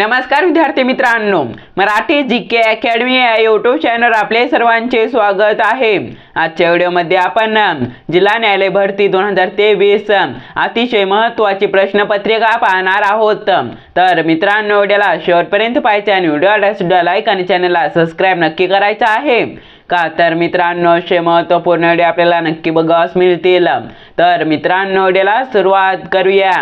नमस्कार विद्यार्थी मित्रांनो मराठी जी के अकॅडमी या यूट्यूब चॅनल आपले सर्वांचे स्वागत आहे. आजच्या व्हिडिओमध्ये आपण जिल्हा न्यायालय भरती दोन हजार तेवीस अतिशय महत्त्वाची प्रश्नपत्रिका पाहणार आहोत. तर मित्रांनो व्हिडिओला शेवटपर्यंत पाहायचे आणि व्हिडिओला सुद्धा लाईक आणि चॅनलला सबस्क्राईब नक्की करायचं आहे. का तर मित्रांनो असे महत्त्वपूर्ण व्हिडिओ आपल्याला नक्की बघावस मिळतील. तर मित्रांनो व्हिडिओला सुरुवात करूया.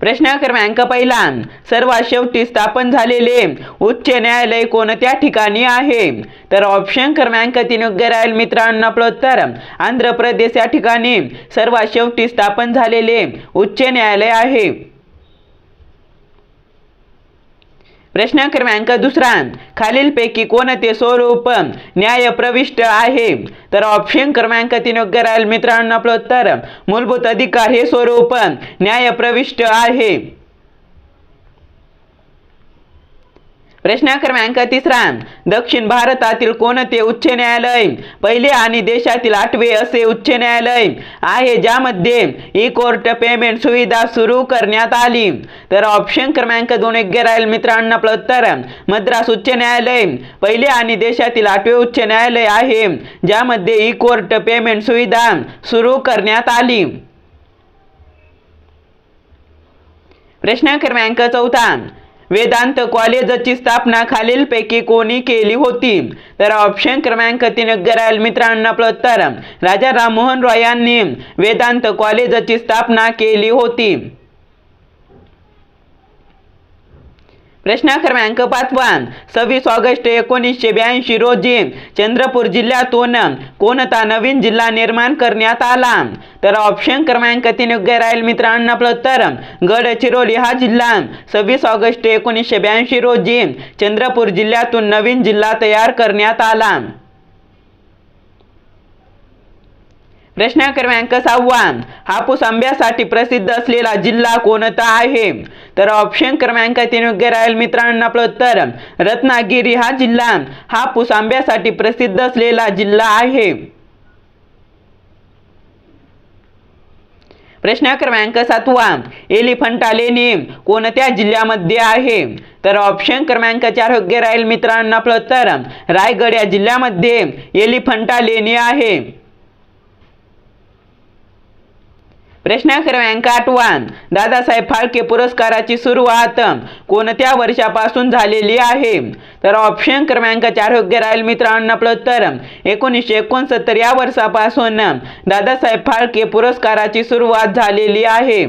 प्रश्न क्रमांक पहिला. सर्वात शेवटी स्थापन झालेले उच्च न्यायालय कोणत्या ठिकाणी आहे? तर ऑप्शन क्रमांक तीन योग्य राहील मित्रांनो आपलं. उत्तर आंध्र प्रदेश या ठिकाणी सर्वात शेवटी स्थापन झालेले उच्च न्यायालय आहे. प्रश्न क्रमांक दुसरा. खालीलपैकी कोणते स्वरूप न्याय प्रविष्ट आहे? तर ऑप्शन क्रमांक तीन योग्य राहील मित्रांनो आपलं उत्तर. मूलभूत अधिकार हे स्वरूप न्याय प्रविष्ट आहे. प्रश्न क्रमांक तिसरा. दक्षिण भारतातील कोणते उच्च न्यायालय? पहिले आणि देशातील आठवे असे उच्च न्यायालय आहे ज्यामध्ये ई कोर्ट पेमेंट सुविधा सुरू करण्यात आली. तर ऑप्शन क्रमांक दोन योग्य राहील मित्रांनो आपलं उत्तर. मद्रास उच्च न्यायालय. पहिले आणि देशातील आठवे उच्च न्यायालय आहे ज्यामध्ये ई कोर्ट पेमेंट सुविधा सुरू करण्यात आली. प्रश्न क्रमांक चौथा. वेदांत कॉलेजची स्थापना खालीलपैकी कोणी केली होती? तर ऑप्शन क्रमांक तीन गराल मित्रांनो आपलं उत्तर राजा राममोहन रॉय यांनी वेदांत कॉलेजची स्थापना केली होती. प्रश्न क्रमांक पाचवा सव्वीस ऑगस्ट एकोणीसशे ब्याऐंशी रोजी चंद्रपूर जिल्ह्यातून कोणता नवीन जिल्हा निर्माण करण्यात आला? तर ऑप्शन क्रमांक तीन योग्य राहील मित्रांनो. आपलं उत्तर गडचिरोली हा जिल्हा. सव्वीस ऑगस्ट एकोणीसशे ब्याऐंशी रोजी चंद्रपूर जिल्ह्यातून नवीन जिल्हा तयार करण्यात आला. प्रश्न क्रमांक सहावा. हापूस आंब्यासाठी प्रसिद्ध असलेला जिल्हा कोणता आहे? तर ऑप्शन क्रमांक तीन योग्य राहील मित्रांनो आपलं उत्तर. रत्नागिरी हा जिल्हा. हापूस आंब्यासाठी प्रसिद्ध असलेला जिल्हा आहे. प्रश्न क्रमांक सातवा. एलिफंटा लेणी कोणत्या जिल्ह्यामध्ये आहे? तर ऑप्शन क्रमांक चार योग्य राहील मित्रांनो आपलं उत्तर. रायगड या जिल्ह्यामध्ये एलिफंटा लेणी आहे. प्रश्न क्रमांक आठवान दादासाहेब फाळके पुरस्काराची सुरुवात कोणत्या वर्षापासून झालेली आहे? तर ऑप्शन क्रमांक चार योग्य राहील मित्रांनो आपलं उत्तर एकोणीसशे एकोणसत्तर या वर्षापासून दादासाहेब फाळके पुरस्काराची सुरुवात झालेली आहे.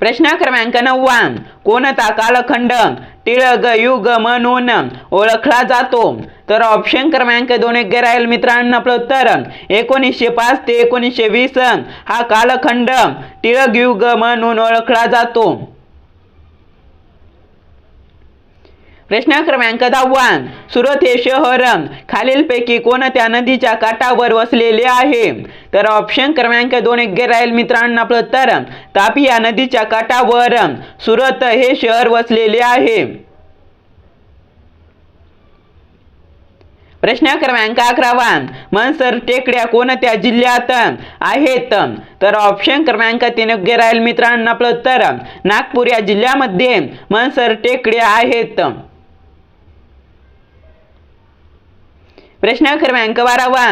प्रश्न क्रमांक नववा कोणता कालखंड? टिळक युग म्हणून ओळखला जातो. तर ऑप्शन क्रमांक दोन योग्य राहील मित्रांनो आपलं उत्तर एकोणीसशे पाच ते एकोणीसशे वीस हा कालखंड. टिळक युग म्हणून ओळखला जातो. प्रश्न क्रमांक दहावा सुरत हे शहर खालीलपैकी कोणत्या नदीच्या काठावर वसलेले आहे? तर ऑप्शन क्रमांक दोन योग्य राहील मित्रांनो आपलं तर तापी या नदीच्या काठावर सुरत हे शहर वसलेले आहे. प्रश्न क्रमांक अकरावा मनसर टेकड्या कोणत्या जिल्ह्यात आहेत? तर ऑप्शन क्रमांक तीन योग्य राहील मित्रांनो आपलं तर नागपूर या जिल्ह्यामध्ये मनसर टेकड्या आहेत. प्रश्न क्रमांक बारावा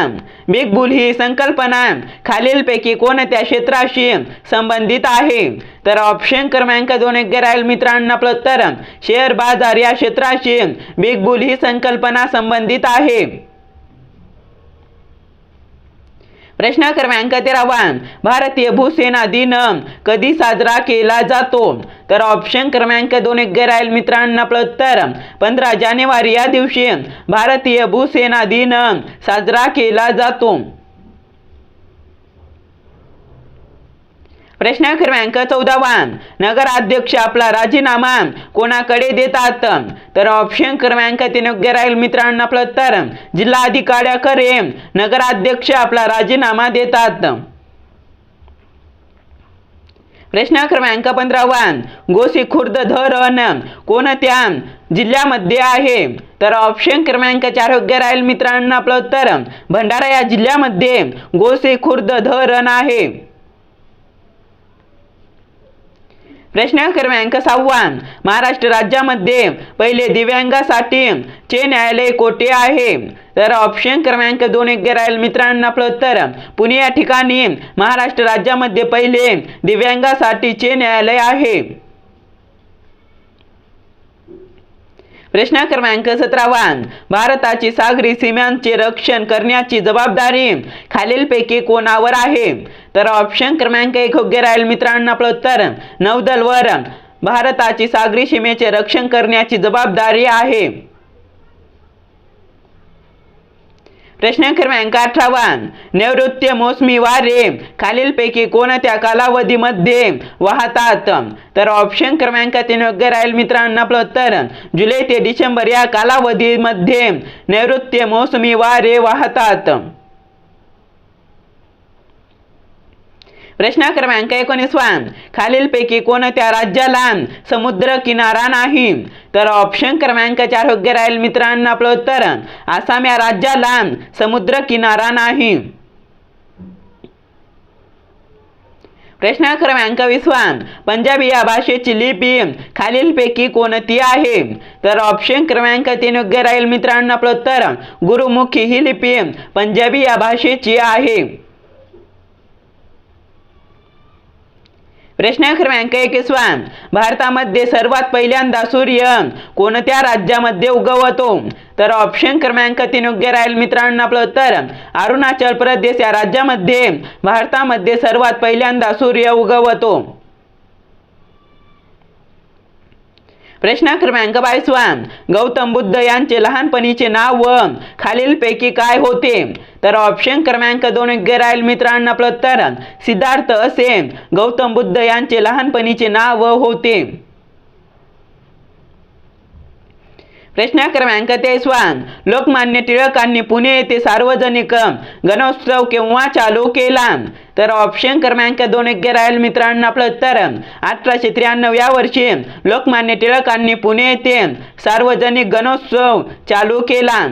बिग बुल ही संकल्पना. खालीलपैकी कोणत्या क्षेत्राशी संबंधित आहे? तर ऑप्शन क्रमांक दोन योग्य राहील मित्रांनो आपलं उत्तर शेअर बाजार या क्षेत्राशी बिग बुल ही संकल्पना संबंधित आहे. प्रश्न क्रमांक तेरावा भारतीय भूसेना दिन कधी साजरा केला जातो? तर ऑप्शन क्रमांक दोन एक राहील मित्रांना आपलं उत्तर पंधरा जानेवारी या दिवशी भारतीय भूसेना दिन साजरा केला जातो. प्रश्न क्रमांक चौदावा नगराध्यक्ष आपला राजीनामा कोणाकडे देतात? तर ऑप्शन क्रमांक तीन योग्य राहील मित्रांनो आपलं उत्तर. जिल्हाधिकाऱ्याकडे नगराध्यक्ष आपला राजीनामा देतात. प्रश्न क्रमांक पंधरावा गोसी खुर्द धरण कोणत्या जिल्ह्यामध्ये आहे? तर ऑप्शन क्रमांक चार योग्य राहील मित्रांनो आपलं उत्तर. भंडारा या जिल्ह्यामध्ये गोसी खुर्द धरण आहे. प्रश्न क्रमांक सहावा महाराष्ट्र राज्यामध्ये पहिले दिव्यांगासाठी चे न्यायालय कोठे आहे? तर ऑप्शन क्रमांक दोन योग्य राहील मित्रांनो. आपलं उत्तर पुणे या ठिकाणी महाराष्ट्र राज्यामध्ये पहिले दिव्यांगासाठीचे न्यायालय आहे. प्रश्न क्रमांक सतरावा. भारताची सागरी सीमांचे रक्षण करण्याची जबाबदारी खालीलपैकी कोणावर आहे? तर ऑप्शन क्रमांक एक योग्य राहील मित्रांनो आपलं उत्तर. नौदलवर भारताची सागरी सीमेचे रक्षण करण्याची जबाबदारी आहे. प्रश्न क्रमांक अठरावा नैऋत्य मोसमी वारे. खालीलपैकी कोणत्या कालावधीमध्ये वाहतात? तर ऑप्शन क्रमांक तीन योग्य राहील मित्रांनो आपलं उत्तर. जुलै ते डिसेंबर या कालावधीमध्ये नैऋत्य मोसमी वारे वाहतात. प्रश्न क्रमांक एकोणीसवा खालीलपैकी कोणत्या राज्याला समुद्र किनारा नाही? तर ऑप्शन क्रमांक चार योग्य राहील मित्रांनो आपलं उत्तर. आसाम या राज्याला समुद्र किनारा नाही. प्रश्न क्रमांक विसवा पंजाबी या भाषेची लिपी खालीलपैकी कोणती आहे? तर ऑप्शन क्रमांक तीन योग्य राहील मित्रांनो आपलं उत्तर. गुरुमुखी ही लिपी पंजाबी या भाषेची आहे. प्रश्न क्रमांक एकवीसवा. भारतामध्ये सर्वात पहिल्यांदा सूर्य कोणत्या राज्यामध्ये उगवतो? तर ऑप्शन क्रमांक तीन योग्य राहील मित्रांनो आपलं उत्तर. अरुणाचल प्रदेश या राज्यामध्ये भारतामध्ये सर्वात पहिल्यांदा सूर्य उगवतो. प्रश्न क्रमांक बावीसवा. गौतम बुद्ध यांचे लहानपणीचे नाव व खालीलपैकी काय होते? तर ऑप्शन क्रमांक दोन योग्य राहील मित्रांना आपलं उत्तर सिद्धार्थ असे. गौतम बुद्ध यांचे लहानपणीचे नाव होते. प्रश्न क्रमांक तेसवान लोकमान्य टिळकांनी पुणे येथे सार्वजनिक गणोत्सव केव्हा चालू केला तर ऑप्शन क्रमांक दोन योग्य राहील मित्रांनो आपलं उत्तर. अठराशे त्र्याण्णव या वर्षी लोकमान्य टिळकांनी पुणे येथे सार्वजनिक गणोत्सव चालू केला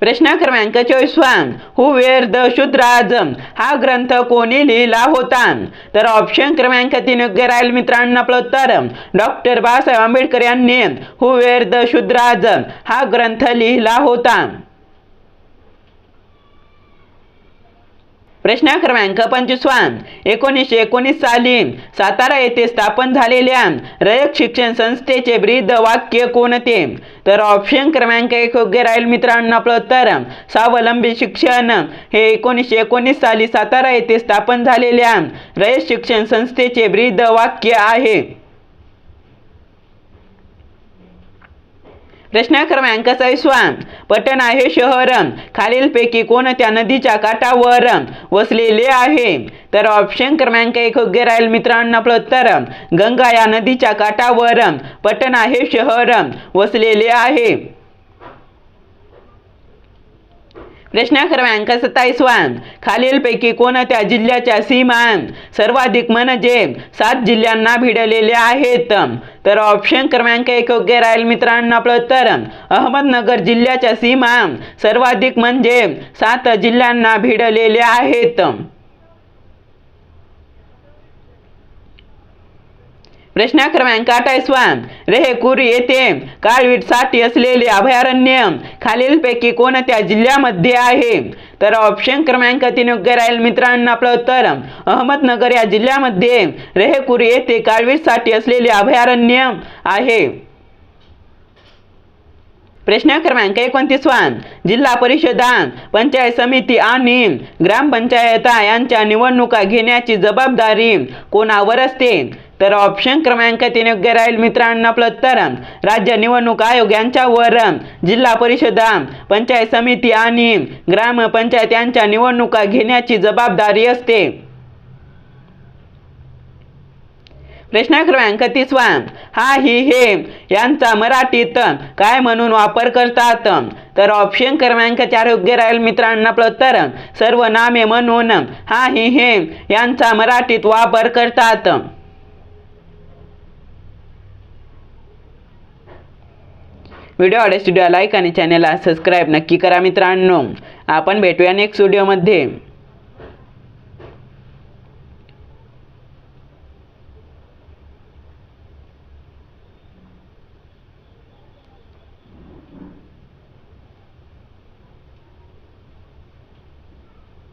प्रश्न क्रमांक चोवीसवा हु वेर द शूद्राज हा ग्रंथ कोणी लिहिला होता? तर ऑप्शन क्रमांक तीन योग्य राहील मित्रांनो आपलं उत्तर. डॉक्टर बाबासाहेब आंबेडकर यांनी. हु वेर द शूद्राज हा ग्रंथ लिहिला होता. प्रश्न क्रमांक पंचवीसवा. एकोणीसशे एकोणीस साली सातारा येथे स्थापन झालेल्या रयत शिक्षण संस्थेचे ब्रीद वाक्य कोणते तर ऑप्शन क्रमांक एक योग्य राहील मित्रांनो आपलं. उत्तर स्वावलंबी शिक्षण हे एकोणीसशे एकोणीस साली सातारा येथे स्थापन झालेल्या रयत शिक्षण संस्थेचे ब्रीद वाक्य आहे. प्रश्न क्रमांक सहावीसवा पटण आहे शहर. खालीलपैकी कोणत्या नदीच्या काठावर? वसलेले आहे. तर ऑप्शन क्रमांक एक योग्य राहील मित्रांनो आपलं उत्तर गंगा या नदीच्या काठावर. पटण आहे शहर. वसलेले आहे. प्रश्न क्रमांक सत्तावीसवा खालीलपैकी कोणत्या जिल्ह्याच्या सीमा सर्वाधिक म्हणजे सात जिल्ह्यांना भिडलेल्या आहेत. तर ऑप्शन क्रमांक एक योग्य राहील मित्रांनो आपलं तर अहमदनगर जिल्ह्याच्या सीमा सर्वाधिक म्हणजे सात जिल्ह्यांना भिडलेल्या आहेत. प्रश्न क्रमांक अठ्ठावीसवा रेहेकुरी येथे काळवीटसाठी असलेले अभयारण्य. खालीलपैकी कोणत्या जिल्ह्यामध्ये आहे? तर ऑप्शन क्रमांक तीन योग्य राहील मित्रांनो आपलं उत्तर. अहमदनगर या जिल्ह्यामध्ये रेहेकुरी येथे काळवीटसाठी असलेले अभयारण्य आहे. प्रश्न क्रमांक एकोणतीसवा जिल्हा परिषदा पंचायत समिती आणि ग्रामपंचायता यांच्या निवडणुका घेण्याची जबाबदारी कोणावर असते? तर ऑप्शन क्रमांक तीन योग्य राहील मित्रांनो आपलं तर राज्य निवडणूक आयोग यांच्यावर जिल्हा परिषदा पंचायत समिती आणि ग्रामपंचायत यांच्या निवडणुका घेण्याची जबाबदारी असते. प्रश्न क्रमांक तिसवा हा ही हे यांचा मराठीत काय म्हणून वापर करतात? तर ऑप्शन क्रमांक चार योग्य राहील मित्रांनो आपलं सर्व नामे म्हणून हा ही हे यांचा मराठीत वापर करतात. व्हिडिओ आवडेल स्टुडिओ लाईक आणि चॅनलला सबस्क्राईब नक्की करा मित्रांनो. आपण भेटूया नेक्स्ट व्हिडिओमध्ये